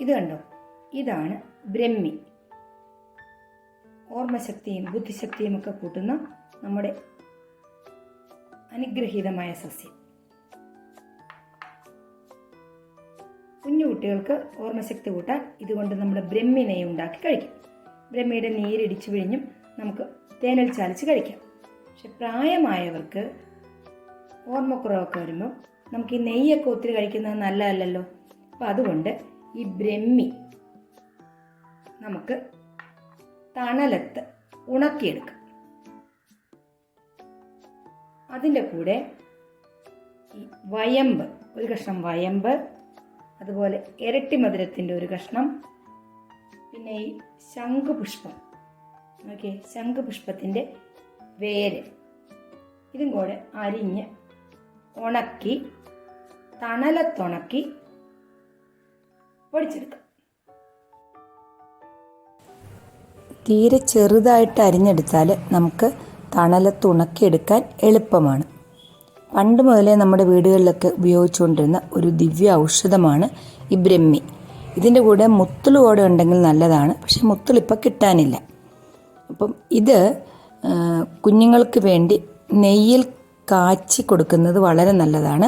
ഇത് കണ്ടോ? ഇതാണ് ബ്രഹ്മി. ഓർമ്മശക്തിയും ബുദ്ധിശക്തിയും ഒക്കെ കൂട്ടുന്ന നമ്മുടെ അനുഗ്രഹീതമായ സസ്യം. കുഞ്ഞു കുട്ടികൾക്ക് ഓർമ്മശക്തി കൂട്ടാൻ ഇതുകൊണ്ട് നമ്മൾ ബ്രഹ്മിനെയും ഉണ്ടാക്കി കഴിക്കും. ബ്രഹ്മിയുടെ നീരിടിച്ചു പിഴിഞ്ഞും നമുക്ക് തേനൽ ചാലിച്ച് കഴിക്കാം. പക്ഷെ പ്രായമായവർക്ക് ഓർമ്മക്കുറവൊക്കെ വരുമ്പോൾ നമുക്ക് ഈ നെയ്യൊക്കെ ഒത്തിരി കഴിക്കുന്നത് നല്ലതല്ലല്ലോ. അപ്പം അതുകൊണ്ട് ഈ ബ്രഹ്മി നമുക്ക് തണലത്ത് ഉണക്കിയെടുക്കാം. അതിന്റെ കൂടെ ഈ വയമ്പ് ഒരു കഷ്ണം വയമ്പ് അതുപോലെ ഇരട്ടി മധുരത്തിന്റെ ഒരു കഷ്ണം പിന്നെ ഈ ശംഖുപുഷ്പം. ഓക്കെ ശംഖുപുഷ്പത്തിന്റെ വേര്. ഇതും കൂടെ അരിഞ്ഞ് ഉണക്കി തണലത്തുണക്കി പൊടിച്ചെടുക്കാം തീരെ ചെറുതായിട്ട് അരിഞ്ഞെടുത്താൽ നമുക്ക് തണലത്ത് ഉണക്കിയെടുക്കാൻ എളുപ്പമാണ്. പണ്ട് മുതലേ നമ്മുടെ വീടുകളിലൊക്കെ ഉപയോഗിച്ചുകൊണ്ടിരുന്ന ഒരു ദിവ്യ ഔഷധമാണ് ഈ ബ്രഹ്മി. ഇതിന്റെ കൂടെ മുത്തുൾ കൂടെ ഉണ്ടെങ്കിൽ നല്ലതാണ് പക്ഷെ മുത്തുൾ ഇപ്പോൾ കിട്ടാനില്ല. അപ്പം ഇത് കുഞ്ഞുങ്ങൾക്ക് വേണ്ടി നെയ്യിൽ കാച്ചി കൊടുക്കുന്നത് വളരെ നല്ലതാണ്.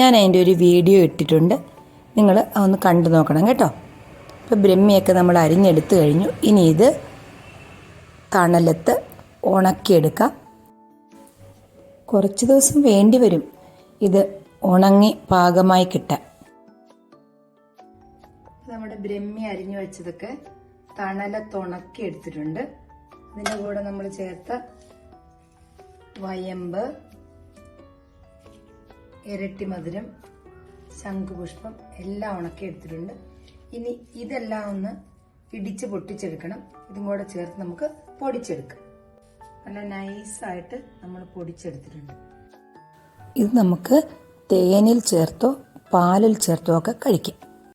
ഞാൻ അതിന്റെ ഒരു വീഡിയോ ഇട്ടിട്ടുണ്ട്. നിങ്ങൾ ഒന്ന് കണ്ടു നോക്കണം കേട്ടോ. ഇപ്പോൾ ബ്രഹ്മിയൊക്കെ നമ്മൾ അരിഞ്ഞെടുത്ത് കഴിഞ്ഞു. ഇനി ഇത് തണലത്ത് ഉണക്കിയെടുക്കാം. കുറച്ച് ദിവസം വേണ്ടി വരും ഇത് ഉണങ്ങി പാകമായി കിട്ടാൻ. നമ്മുടെ ബ്രഹ്മി അരിഞ്ഞു വെച്ചതൊക്കെ തണലത്തുണക്കി എടുത്തിട്ടുണ്ട് അതിന്റെ കൂടെ നമ്മൾ ചേർത്ത വയമ്പ് ഇരട്ടി മധുരം ശംഖുപുഷ്പം എല്ലാം ഉണക്കി എടുത്തിട്ടുണ്ട് ഇനി ഇതെല്ലാം ഒന്ന് ഇടിച്ച് പൊട്ടിച്ചെടുക്കണം. ഇതും കൂടെ ചേർത്ത് നമുക്ക് പൊടിച്ചെടുക്കാം. നല്ല നൈസായിട്ട് നമ്മൾ പൊടിച്ചെടുത്തിട്ടുണ്ട്. ഇത് നമുക്ക് തേനിൽ ചേർത്തോ പാലിൽ ചേർത്തോ ഒക്കെ കഴിക്കാം.